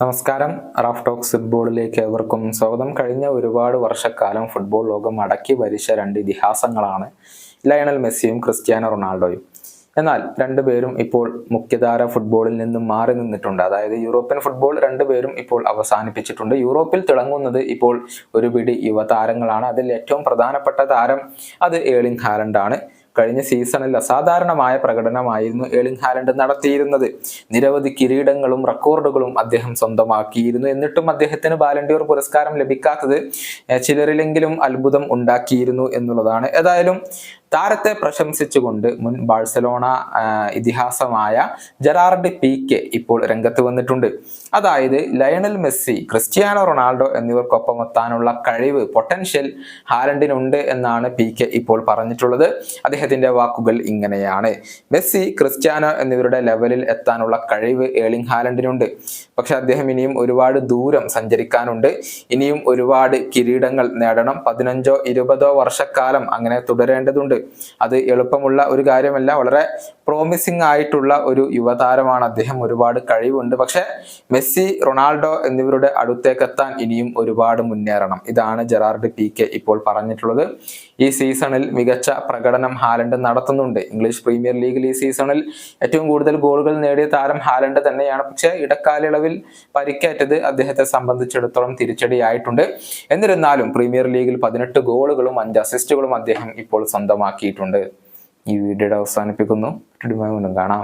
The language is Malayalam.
നമസ്കാരം. റാഫ് ടോക്സ് ഫുട്ബോളിലേക്ക് ഏവർക്കും സ്വാഗതം. കഴിഞ്ഞ ഒരുപാട് വർഷക്കാലം ഫുട്ബോൾ ലോകം അടക്കി ഭരിച്ച രണ്ട് ഇതിഹാസങ്ങളാണ് ലയണൽ മെസ്സിയും ക്രിസ്ത്യാനോ റൊണാൾഡോയും. എന്നാൽ രണ്ടുപേരും ഇപ്പോൾ മുഖ്യധാര ഫുട്ബോളിൽ നിന്നും മാറി നിന്നിട്ടുണ്ട്. അതായത് യൂറോപ്യൻ ഫുട്ബോൾ രണ്ടുപേരും ഇപ്പോൾ അവസാനിപ്പിച്ചിട്ടുണ്ട്. യൂറോപ്പിൽ തിളങ്ങുന്നത് ഇപ്പോൾ ഒരു പിടി യുവതാരങ്ങളാണ്. അതിൽ ഏറ്റവും പ്രധാനപ്പെട്ട താരം അത് ഏളിംഗ് ഹാലൻഡ് ആണ് കഴിഞ്ഞ സീസണിൽ അസാധാരണമായ പ്രകടനമായിരുന്നു ഏളിംഗ് ഹാലൻഡ് നടത്തിയിരുന്നത്. നിരവധി കിരീടങ്ങളും റെക്കോർഡുകളും അദ്ദേഹം സ്വന്തമാക്കിയിരുന്നു. എന്നിട്ടും അദ്ദേഹത്തിന് ബാലൻഡിയോർ പുരസ്കാരം ലഭിക്കാത്തത് ചിലരിലെങ്കിലും അത്ഭുതം ഉണ്ടാക്കിയിരുന്നു എന്നുള്ളതാണ്. ഏതായാലും താരത്തെ പ്രശംസിച്ചുകൊണ്ട് മുൻ ബാഴ്സലോണ ഇതിഹാസമായ ജെറാർഡ് പി കെ ഇപ്പോൾ രംഗത്ത് വന്നിട്ടുണ്ട്. അതായത് ലയണൽ മെസ്സി ക്രിസ്ത്യാനോ റൊണാൾഡോ എന്നിവർക്കൊപ്പം എത്താനുള്ള കഴിവ് പൊട്ടൻഷ്യൽ ഹാലൻഡിനുണ്ട് എന്നാണ് പി കെ ഇപ്പോൾ പറഞ്ഞിട്ടുള്ളത്. അദ്ദേഹത്തിന്റെ വാക്കുകൾ ഇങ്ങനെയാണ്. മെസ്സി ക്രിസ്ത്യാനോ എന്നിവരുടെ ലെവലിൽ എത്താനുള്ള കഴിവ് ഏളിംഗ് ഹാലൻഡിനുണ്ട്. പക്ഷെ അദ്ദേഹം ഇനിയും ഒരുപാട് ദൂരം സഞ്ചരിക്കാനുണ്ട്. ഇനിയും ഒരുപാട് കിരീടങ്ങൾ നേടണം. പതിനഞ്ചോ ഇരുപതോ വർഷക്കാലം അങ്ങനെ തുടരേണ്ടതുണ്ട്. അത് എളുപ്പമുള്ള ഒരു കാര്യമല്ല. വളരെ പ്രോമിസിംഗ് ആയിട്ടുള്ള ഒരു യുവതാരമാണ് അദ്ദേഹം. ഒരുപാട് കഴിവുണ്ട്. പക്ഷെ മെസ്സി റൊണാൾഡോ എന്നിവരുടെ അടുത്തേക്കെത്താൻ ഇനിയും ഒരുപാട് മുന്നേറണം. ഇതാണ് ജെറാർഡ് പി കെ ഇപ്പോൾ പറഞ്ഞിട്ടുള്ളത്. ഈ സീസണിൽ മികച്ച പ്രകടനം ഹാലൻഡ് നടത്തുന്നുണ്ട്. ഇംഗ്ലീഷ് പ്രീമിയർ ലീഗിൽ ഈ സീസണിൽ ഏറ്റവും കൂടുതൽ ഗോളുകൾ നേടിയ താരം ഹാലൻഡ് തന്നെയാണ്. പക്ഷേ ഇടക്കാലയളവിൽ പരിക്കേറ്റത് അദ്ദേഹത്തെ സംബന്ധിച്ചിടത്തോളം തിരിച്ചടിയായിട്ടുണ്ട്. എന്നിരുന്നാലും പ്രീമിയർ ലീഗിൽ പതിനെട്ട് ഗോളുകളും അഞ്ച് അസിസ്റ്റുകളും അദ്ദേഹം ഇപ്പോൾ സ്വന്തമാക്കിയിട്ടുണ്ട് ഈ വീഡിയോയുടെ അവസാനിപ്പിക്കുന്നു. വീണ്ടും കാണാം.